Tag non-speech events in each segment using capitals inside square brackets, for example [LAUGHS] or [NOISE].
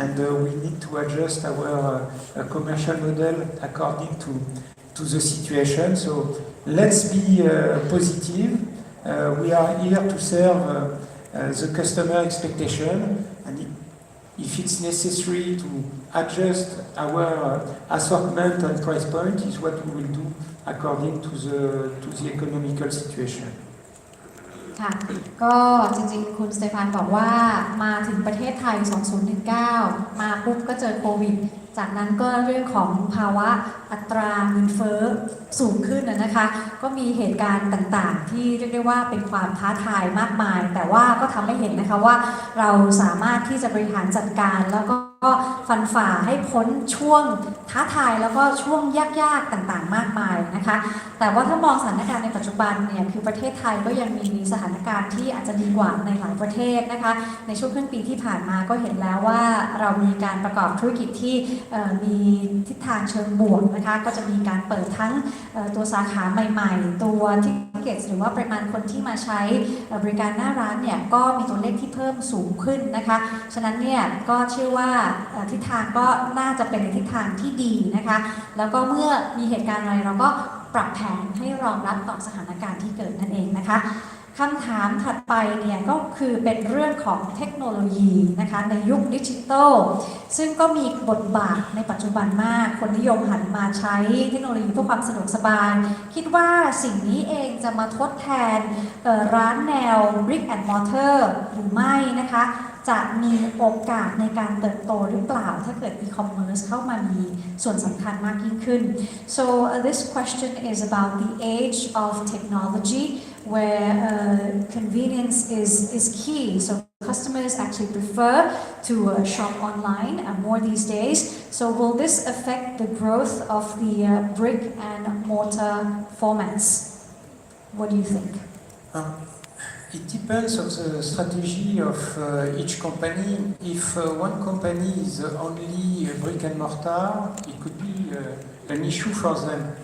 and uh, we need to adjust our uh, uh, commercial model according to, to the situation. So let's be positive. We are here to serve the customer expectation, and if it's necessary to adjust our assortment and price point, is what we will do according to the to the economical situation. ค่ะ ก็จริงๆ คุณสเตฟานบอกว่ามาถึงประเทศไทย 2019 มาปุ๊บก็เจอโควิด จากนั้นก็เรื่องของภาวะอัตราเงินเฟ้อสูงขึ้นนะนะคะ ก็มีเหตุการณ์ต่างๆ ที่เรียกได้ว่าเป็นความท้าทายมากมาย แต่ว่าก็ทำให้เห็นนะคะว่าเราสามารถที่จะบริหารจัดการแล้วก็็ฟันฝ่าให้พ้นช่วงท้าทายแล้วก็ช่วงยากๆต่างๆ มากมายนะคะ แต่ว่าถ้ามองสถานการณ์ในปัจจุบันเนี่ยคือประเทศไทยก็ยังมีสถานการณ์ที่อาจจะดีกว่าในหลายประเทศนะคะ ในช่วงครึ่งปีที่ผ่านมาก็เห็นแล้วว่าเรามีการประกอบธุรกิจที่มีทิศทางเชิงบวกนะคะ ก็จะมีการเปิดทั้งตัวสาขาใหม่ ๆ ตัวทิเก็ตหรือว่าปริมาณคนที่มาใช้บริการหน้าร้านเนี่ยก็มีตัวเลขที่เพิ่มสูงขึ้นนะคะ ฉะนั้นเนี่ยก็เชื่อว่าทิศทางก็น่าจะเป็นในทิศทางที่ดีนะคะ แล้วก็เมื่อมีเหตุการณ์อะไรเราก็ปรับแผนให้รองรับต่อสถานการณ์ที่เกิดนั่นเองนะคะคำถามถัดไปเนี่ยก็คือเป็นเรื่องของเทคโนโลยีนะคะในยุคดิจิทัลซึ่งก็มีบทบาทในปัจจุบันมาก คนนิยมหันมาใช้เทคโนโลยีเพื่อความสะดวกสบาย คิดว่าสิ่งนี้เองจะมาทดแทนร้านแนว brick and mortar หรือไม่นะคะ จะมีโอกาสในการเติบโตหรือเปล่า ถ้าเกิด e-commerce เข้ามามีส่วนสำคัญมากยิ่งขึ้น so uh, this question is about the age of technology where uh, convenience is is key so customers actually prefer to uh, shop online uh, more these days so will this affect the growth of the uh, brick and mortar formats what do you think Um, it depends on the strategy of uh, each company. If uh, one company is only brick and mortar, it could be uh, an issue for them.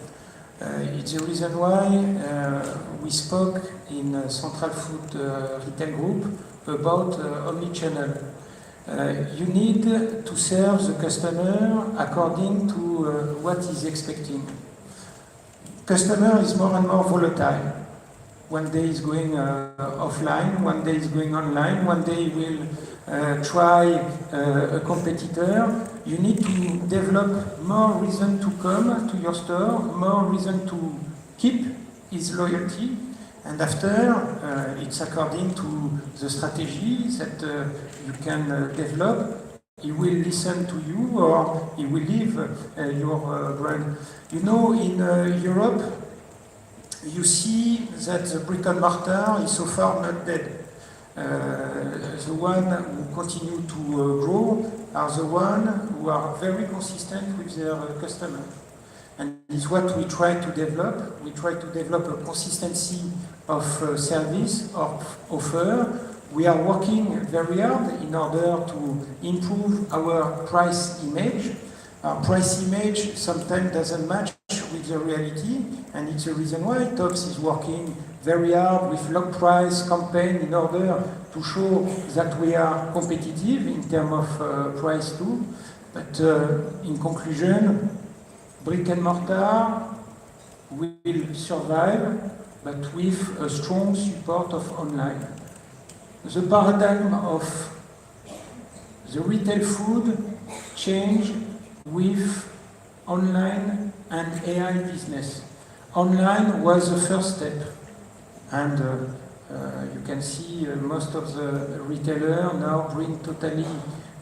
Uh, it's the reason why uh, we spoke in uh, Central Food Retail Group about omnichannel. You need to serve the customer according to what he's expecting. Customer is more and more volatile. One day is going uh, offline, one day is going online, one day will uh, try uh, a competitor. You need to develop more reason to come to your store, more reason to keep his loyalty, and after uh, it's according to the strategy that uh, you can uh, develop. He will listen to you or he will leave your brand. You know, in Europe, you see that the brick and mortar is so far not dead. Uh, the one who continue to uh, grow are the one who are very consistent with their uh, customer. And it's what we try to develop. We try to develop a consistency of uh, service, of offer. We are working very hard in order to improve our price image. Our price image sometimes doesn't match with the reality, and it's the reason why Tops is working very hard with low price campaign in order to show that we are competitive in terms of uh, price too. But uh, in conclusion, brick and mortar will survive, but with a strong support of online. The paradigm of the retail food change with online and AI business. Online was the first step, and uh, uh, you can see uh, most of the retailers now bring totally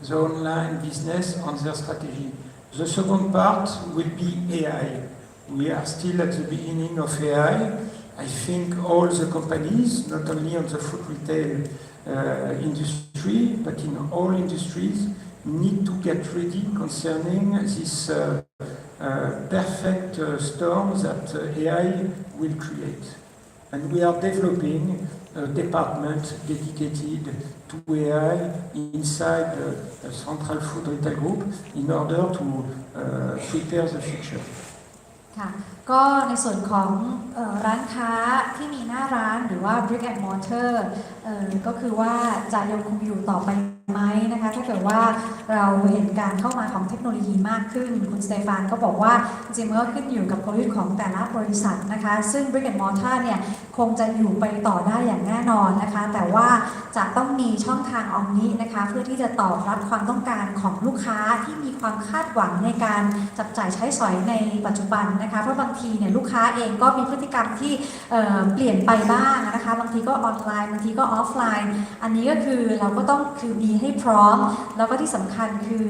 the online business on their strategy. The second part will be AI. We are still at the beginning of AI. I think all the companies, not only on the food retail uh, industry, but in all industries, need to get ready concerning this uh, perfect uh, storm that uh, AI will create. And we are developing a department dedicated to AI inside uh, Central Food Retail Group in order to uh, prepare the future. ค่ะ ก็ในส่วนของเออร้านค้าที่มีหน้าร้านหรือว่า brick and mortar เอ่อก็คือว่าจะยังคงอยู่ต่อไป ไหมนะคะถ้าเกิดว่าเราเห็นการเข้ามาของเทคโนโลยีมากขึ้น คุณสเตฟานก็บอกว่าจริงๆมันก็ขึ้นอยู่กับกลยุทธ์ของแต่ละบริษัทนะคะ ซึ่ง Brick and Mortar เนี่ยคงจะอยู่ไปต่อได้อย่างแน่นอนนะคะ แต่ว่าจะต้องมีช่องทางออมนี้นะคะ เพื่อที่จะตอบรับความต้องการของลูกค้าที่มีความคาดหวังในการจับจ่ายใช้สอยในปัจจุบันนะคะเพราะบางทีเนี่ยลูกค้าเองก็มีพฤติกรรมที่เเปลี่ยนไปบ้างนะคะ บางทีก็ออนไลน์บางทีก็ออฟไลน์ อันนี้ก็คือเราก็ต้องคือมีให้พร้อม แล้วก็ที่สำคัญคือ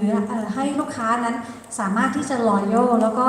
ให้ลูกค้านั้นสามารถที่จะ loyal แล้วก็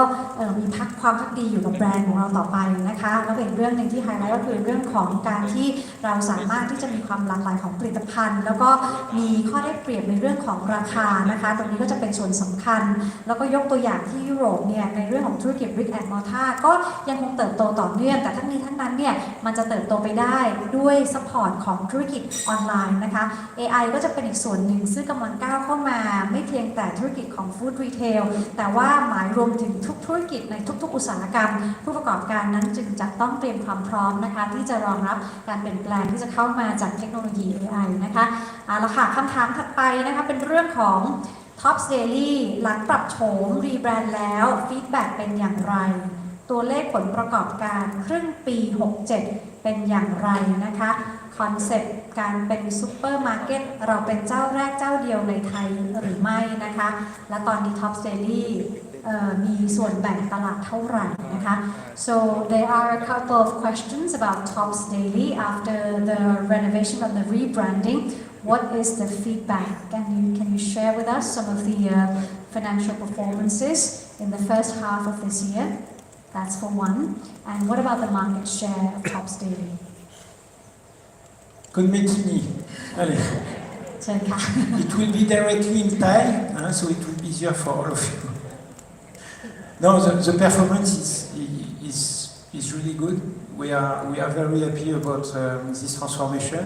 มีพักความพักดีอยู่กับแบรนด์ของเราต่อไปนะคะแล้วก็อีกเรื่องหนึ่งที่ไฮไลท์ก็คือเรื่องของการที่เราสามารถที่จะมีความหลากหลายของผลิตภัณฑ์ แล้วก็มีข้อได้เปรียบในเรื่องของราคานะคะ ตรงนี้ก็จะเป็นส่วนสำคัญ แล้วก็ยกตัวอย่างที่ยุโรปเนี่ยในเรื่องของธุรกิจ Brick and Mortar ก็ยังคงเติบโตต่อเนื่องแต่ทั้งนี้ทั้งนั้นเนี่ยมันจะเติบโตไปได้ด้วยซัพพอร์ตของธุรกิจออนไลน์นะคะ AI ก็จะเป็นอีกส่วนหนึ่งซึ่งกำลังก้าวเข้ามาไม่เพียงแต่ธุรกิจของฟู้ดรีเทลแต่ว่าหมายรวมถึงทุกธุรกิจในทุก ๆ อุตสาหกรรม ผู้ประกอบการนั้นจึงจะต้องเตรียมความพร้อมนะคะ ที่จะรองรับการเปลี่ยนแปลงที่จะเข้ามาจากเทคโนโลยี AI นะคะเอาละค่ะคำถามถัดไปนะคะเป็นเรื่องของ Top Daily หลังปรับโฉมรีแบรนด์แล้วฟีดแบ็กเป็นอย่างไร ตัวเลขผลประกอบการครึ่งปี 67 เป็นอย่างไรนะคะคอนเซ็ปต์ การเป็นซูเปอร์มาร์เก็ตเราเป็นเจ้าแรกเจ้าเดียวในไทยหรือไม่นะคะ และตอนนี้ Top Daily เอ่มีส่วนแบ่งตลาดเท่าไหร่นะคะ so there are a couple of questions about Tops Daily after the renovation and the rebranding what is the feedback can you can you share with us some of the uh, financial performances in the first half of this year that's for one and what about the market share of Tops Daily convention. [LAUGHS] it will be directly in Thai, so it will be easier for all of you. No, the, the performance is, is, is really good. We are, we are very happy about um, this transformation.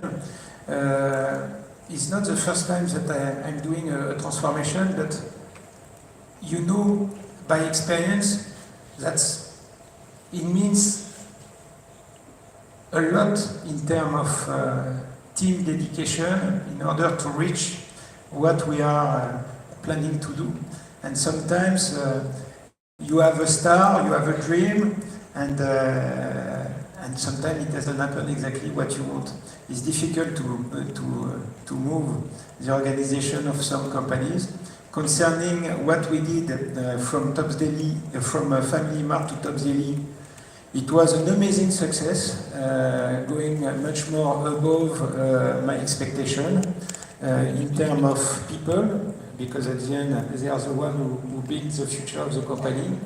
Uh, it's not the first time that I, am doing a, a transformation, but you know by experience that it means a lot in terms of uh, team dedication in order to reach what we are uh, planning to do. And sometimes uh, you have a star, you have a dream, and uh, and sometimes it doesn't happen exactly what you want. It's difficult to to to move the organization of some companies. Concerning what we did uh, from Tops Daily, uh, from uh, Family Mart to Tops Daily, it was an amazing success, uh, going much more above uh, my expectation uh, in terms of people, because at the end they are the one who, who build the future of the company.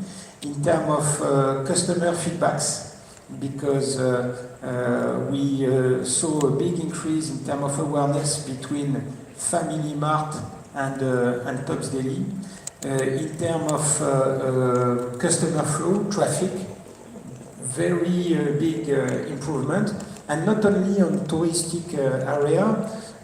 In terms of uh, customer feedbacks, because uh, uh, we saw a big increase in terms of awareness between Family Mart and, and Tops Daily. In terms of customer flow, traffic, very uh, big uh, improvement, and not only on touristic uh, area.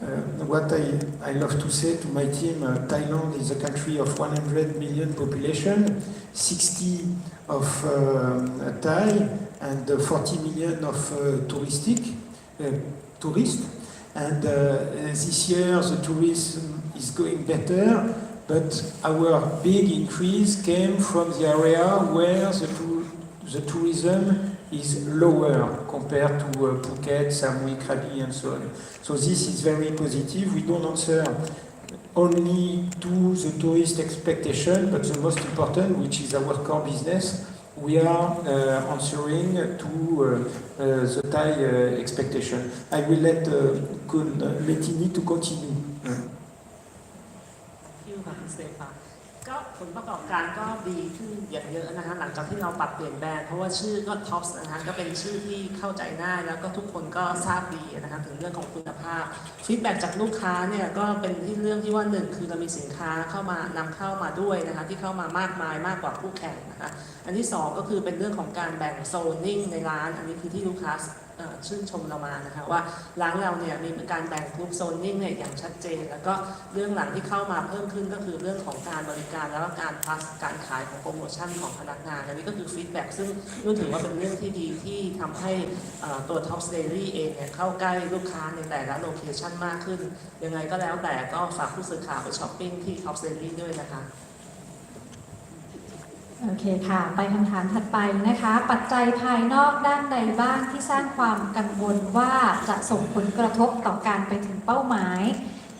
Uh, what I, I love to say to my team, Thailand is a country of 100 million population, 60 of Thai, and uh, 40 million of touristic tourists. And this year the tourism is going better, but our big increase came from the area where the, the tourism is lower compared to uh, Phuket, Samui, Krabi, and so on. So this is very positive. We don't answer only to the tourist expectation, but the most important, which is our core business, we are uh, answering to uh, uh, the Thai uh, expectation. I will let uh, Kun Metini to continue. การก็ดีขึ้นอย่างเยอะนะคะหลังจากที่เราปรับเปลี่ยนแบรนด์เพราะว่าชื่อก็ท็อปส์นะคะก็เป็นชื่อที่เข้าใจง่ายแล้วก็ทุกคนก็ทราบดีนะคะถึงเรื่องของคุณภาพฟีดแบ็จากลูกค้าเนี่ยก็เป็นที่เรื่องที่ว่าหนึ่งคือเรามีสินค้าเข้ามานำเข้ามาด้วยนะคะที่เข้ามามากมายมากกว่าคู่แข่งนะคะอันที่สองก็คือเป็นเรื่องของการแบ่งโซนนิ่งในร้าน อันนี้คือที่ลูกค้า ชื่นชมเรามานะคะว่าร้านเราเนี่ยมีการแบ่งกลุ่มโซนนิ่งเนี่ยอย่างชัดเจน แล้วก็เรื่องหลังที่เข้ามาเพิ่มขึ้นก็คือเรื่องของการบริการแล้วก็การพัสการขายของโปรโมชั่นของพนักงานอันนี้ก็คือฟีดแบ็กซึ่งนุ่นถือว่าเป็นเรื่องที่ดีที่ทำให้ตัว Top Daily เองเนี่ยเข้าใกล้ลูกค้าในแต่ละโลเคชั่นมากขึ้น ยังไงก็แล้วแต่ก็ฝากผู้สื่อข่าวไปช้อปปิ้งที่ Top Daily ด้วยนะคะ โอเคค่ะ ไปคำถามถัดไปนะคะ ปัจจัยภายนอกด้านใดบ้างที่สร้างความกังวลว่าจะส่งผลกระทบต่อการไปถึงเป้าหมาย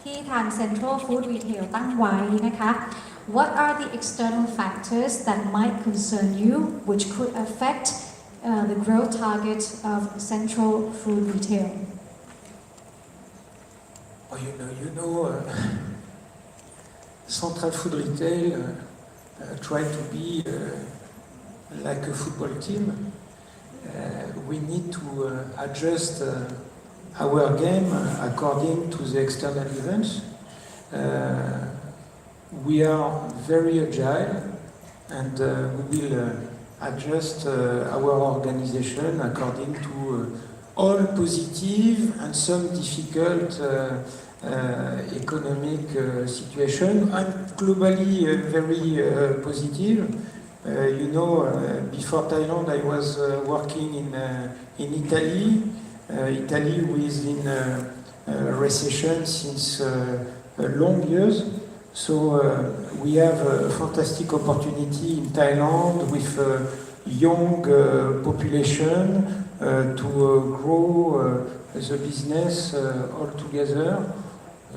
ที่ทาง Central Food Retail ตั้งไว้นะคะ What are the external factors that might concern you which could affect uh, the growth target of Central Food Retail? Oh, you know, you know uh, Central Food Retail uh, uh, try to be uh, like a football team. Uh, we need to uh, adjust uh, our game uh, according to the external events. Uh, we are very agile and uh, we will uh, adjust uh, our organization according to uh, all positive and some difficult uh, uh, economic uh, situation and globally uh, very uh, positive. You know, before Thailand, I was working in in Italy. Italy was in recession since long years. So uh, we have a fantastic opportunity in Thailand with a young uh, population uh, to grow the business all together.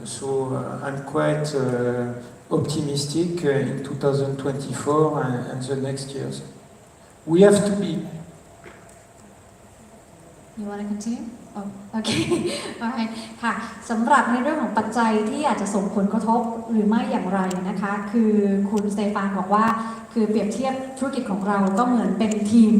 So uh, I'm quite uh, optimistic uh, in 2024 and, and the next years. We have to be You want to continue? Oh, okay. Alright ค่ะสำหรับในเรื่องของปัจจัยที่อาจจะส่งผลกระทบหรือไม่อย่างไรนะคะ คือคุณสเตฟานบอกว่า คือเปรียบเทียบธุรกิจของเราก็เหมือนเป็นทีม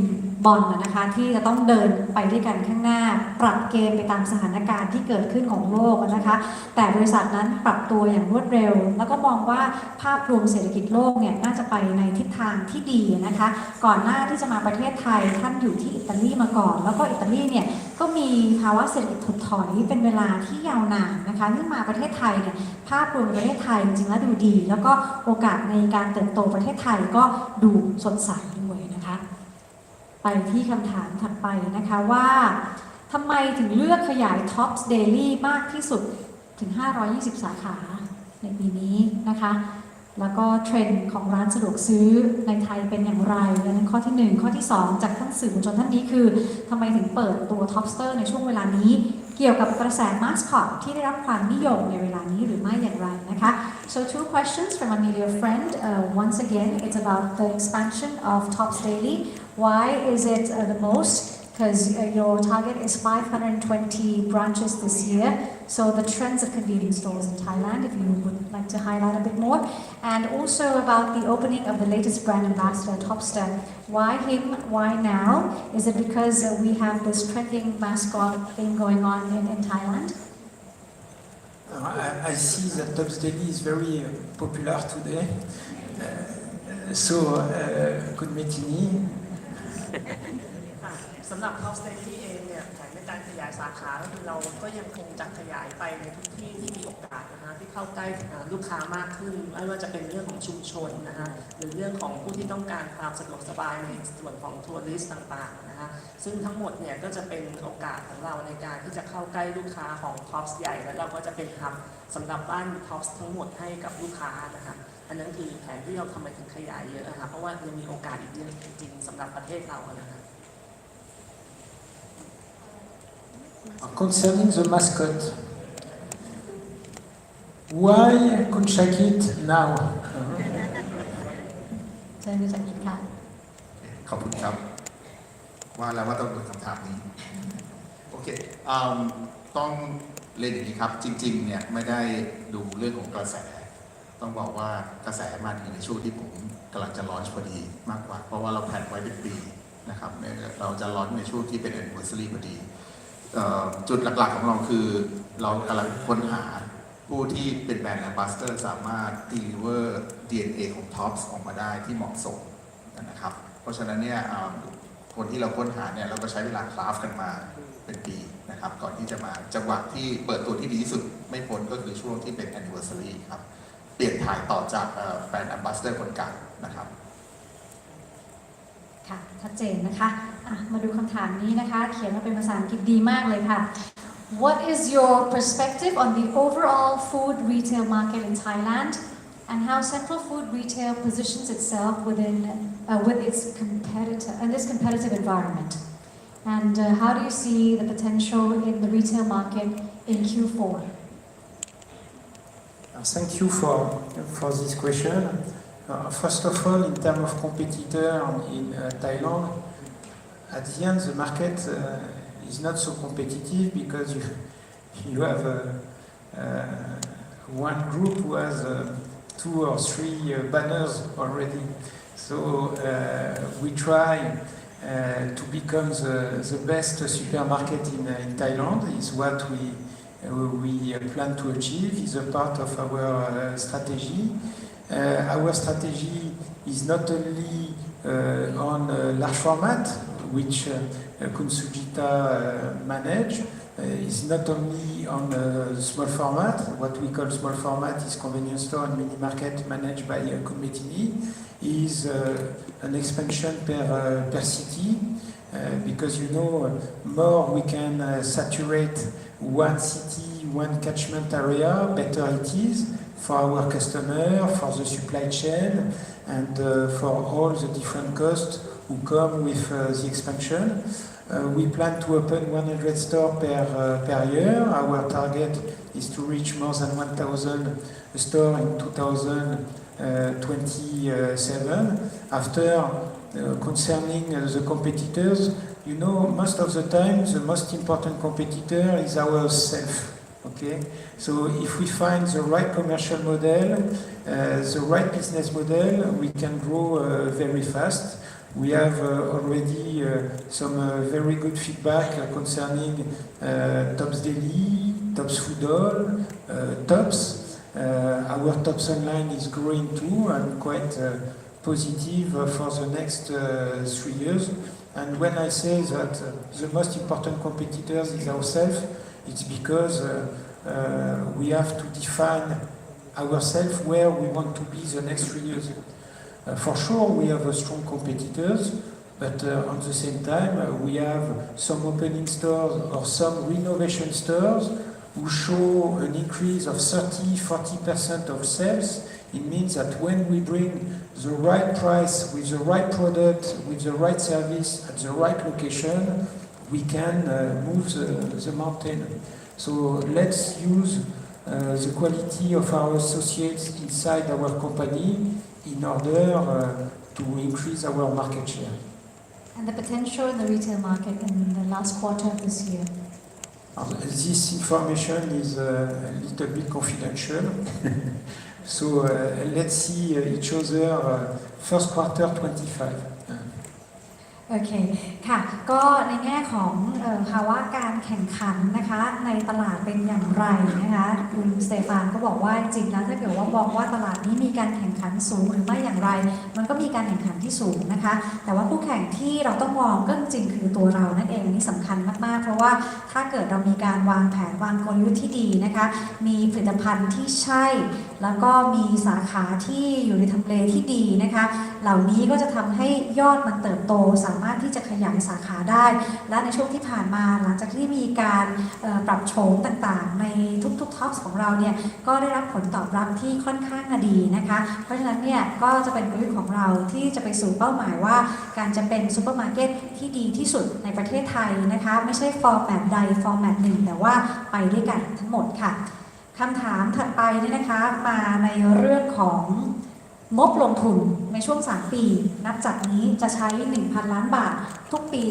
บอลนะนะคะที่จะต้องเดินไปด้วยกันข้างหน้า ปรับเกมไปตามสถานการณ์ที่เกิดขึ้นของโลกนะคะ แต่บริษัทนั้นปรับตัวอย่างรวดเร็ว แล้วก็มองว่าภาพรวมเศรษฐกิจโลกเนี่ยน่าจะไปในทิศทางที่ดีนะคะ ก่อนหน้าที่จะมาประเทศไทยท่านอยู่ที่อิตาลีมาก่อน แล้วก็อิตาลีเนี่ยก็มีภาวะเศรษฐกิจถดถอยเป็นเวลาที่ยาวนานนะคะเมื่อมาประเทศไทยเนี่ยภาพรวมประเทศไทยจริงๆแล้วดูดี แล้วก็โอกาสในการเติบโตประเทศไทยก็ดูสดใสด้วยนะคะ ไปที่คำถามถัดไปนะคะว่าทำไมถึงเลือกขยาย Tops Daily มากที่สุดถึง 520 สาขาในปีนี้นะคะ แล้วก็เทรนด์ของร้านสะดวกซื้อในไทยเป็นอย่างไรอันนั้นข้อทีหนึ่1 ข้อที่ 2 จากท่านสื่อมวลชนท่านนี้คือทำไมถึงเปิดตัว Topster ในช่วงเวลานี้ เกี่ยวกับกระแสมาสคอตที่ได้รับความนิยมในเวลานี้หรือไม่อย่างไรนะคะ so two questions from a media friend uh, once again it's about the expansion of Tops Daily why is it uh, the most because uh, your target is 520 branches this year. So the trends of convenience stores in Thailand, if you would like to highlight a bit more, and also about the opening of the latest brand ambassador, Topster. Why him? Why now? Is it because uh, we have this trending mascot thing going on in, in Thailand? Uh, I, I see that Tops Daily is very uh, popular today. Uh, so, uh, good meeting. สำหรับท็อปสเตดี้เอง การขยายสาขาก็คือเราก็ยังคงจะขยายไปในทุกที่ที่มีโอกาสนะคะที่เข้าใกล้ลูกค้ามากขึ้นไม่ว่าจะเป็นเรื่องของชุมชนนะคะหรือเรื่องของผู้ที่ต้องการความสะดวกสบายในส่วนของทัวริสต์ต่างๆนะคะซึ่งทั้งหมดเนี่ยก็จะเป็นโอกาสของเราในการที่จะเข้าใกล้ลูกค้าของ Tops ใหญ่ แล้วเราก็จะเป็นฮับสำหรับบ้าน Tops ทั้งหมดให้กับลูกค้านะคะอันนั้นคือแผนที่เราทำไมถึงขยายเยอะนะคะเพราะว่ายังมีโอกาสอีกเยอะจริงๆสำหรับประเทศเรานะคะ Concerning the mascot, why Kunchakit now? เชิญคุณจักริดค่ะ ขอบคุณครับ ว่าแล้วว่าต้องเกิดคำถามนี้ โอเคอืมต้องเรียนอย่างนี้ครับ จริง ๆ เนี่ย ไม่ได้ดูเรื่องของกระแส ต้องบอกว่ากระแสมาถึงในช่วงที่ผมกำลังจะลอนช์พอดีมากกว่า เพราะว่าเราแผนไว้เป็นปีนะครับเนี่ยเราจะลอนช์ในช่วงที่เป็น anniversary พอดีเอ่อ จุดหลักๆของเราคือ เรากำลังค้นหาผู้ที่เป็นแบรนด์ ambassador สามารถ deliver DNA ของ Tops ออกมาได้ที่เหมาะสมนะครับ เพราะฉะนั้นเนี่ยคนที่เราค้นหาเนี่ยเราก็ใช้เวลาคราฟกันมาเป็นปีนะครับ ก่อนที่จะมาจังหวะที่เปิดตัวที่ดีที่สุดไม่พ้นก็คือช่วงที่เป็น anniversary ครับ เปลี่ยนถ่ายต่อจากแบรนด์ ambassador คนกลานะครับ ค่ะชัดเจนนะคะอ่ะมาดูคำถามนี้นะคะ เขียนมาเป็นภาษาอังกฤษดีมากเลยค่ะ What is your perspective on the overall food retail market in Thailand and how Central Food Retail positions itself within uh, with its competitor in this competitive environment? And uh, how do you see the potential in the retail market in Q4? Uh, Thank you for, for this question. Uh, First of all, in terms of competitor in uh, Thailand, at the end, the market uh, is not so competitive because you, you have one group who has two or three banners already. So we try uh, to become the, the best supermarket in, uh, in Thailand, is what we uh, we plan to achieve is a part of our strategy. Uh, Our strategy is not only uh, on uh, large format, which Kunsujita manage, is not only on uh, small format. What we call small format is convenience store and mini market managed by uh, Kunmetini, is uh, an expansion per, uh, per city. Because you know, more we can saturate one city, one catchment area, better it is for our customer, for the supply chain, and uh, for all the different costs who come with uh, the expansion. Uh, we plan to open 100 stores per, year. Our target is to reach more than 1,000 stores in 2027. After, concerning the competitors, you know, most of the time, the most important competitor is ourselves. Okay, so if we find the right commercial model, uh, the right business model, we can grow uh, very fast. We have uh, already uh, some uh, very good feedback concerning uh, Tops Daily, Tops Foodall, Tops. Our Tops Online is growing too and quite positive for the next three years. And when I say that the most important competitors is ourselves, it's because uh, uh, we have to define ourselves where we want to be the next three years. Uh, for sure, we have strong competitors, but uh, at the same time, uh, we have some opening stores or some renovation stores who show an increase of 30 40% of sales. It means that when we bring the right price with the right product, with the right service at the right location, we can uh, move the, the mountain. So let's use uh, the quality of our associates inside our company in order uh, to increase our market share. And the potential in the retail market in the last quarter of this year? This information is a little bit confidential. [LAUGHS] so uh, let's see each other uh, first quarter 25. โอเคค่ะ ก็ในแง่ของภาวะการแข่งขันนะคะ ในตลาดเป็นอย่างไรนะคะคุณสเตฟานก็บอกว่าจริงแล้วถ้าเกิดว่ามองว่าตลาดนี้มีการแข่งขันสูงหรือไม่อย่างไร มันก็มีการแข่งขันที่สูงนะคะ แต่ว่าผู้แข่งที่เราต้องมองก็จริงคือตัวเรานั่นเองอันนี้สำคัญมากๆ เพราะว่าถ้าเกิดเรามีการวางแผนวางกลยุทธ์ที่ดีนะคะ มีผลิตภัณฑ์ที่ใช่ แล้วก็มีสาขาที่อยู่ในทำเลที่ดีนะคะ เหล่านี้ก็จะทำให้ยอดมันเติบโต สามารถที่จะขยายสาขาได้ และในช่วงที่ผ่านมาหลังจากที่มีการปรับโฉมต่างๆ ในทุกๆท็อปของเราเนี่ยก็ได้รับผลตอบรับที่ค่อนข้างดีนะคะ เพราะฉะนั้นเนี่ยก็จะเป็นกลยุทธ์ของเราที่จะไปสู่เป้าหมายว่า การจะเป็นซูเปอร์มาร์เก็ตที่ดีที่สุดในประเทศไทยนะคะ ไม่ใช่ฟอร์แมตใดฟอร์แมตหนึ่งแต่ว่าไปด้วยกันทั้งหมดค่ะ คำถามถัดไปเนี่ยนะคะมาในเรื่องของงบลงทุนในช่วง 3 ปี นับจากนี้จะใช้ 1,000 ล้านบาททุกปี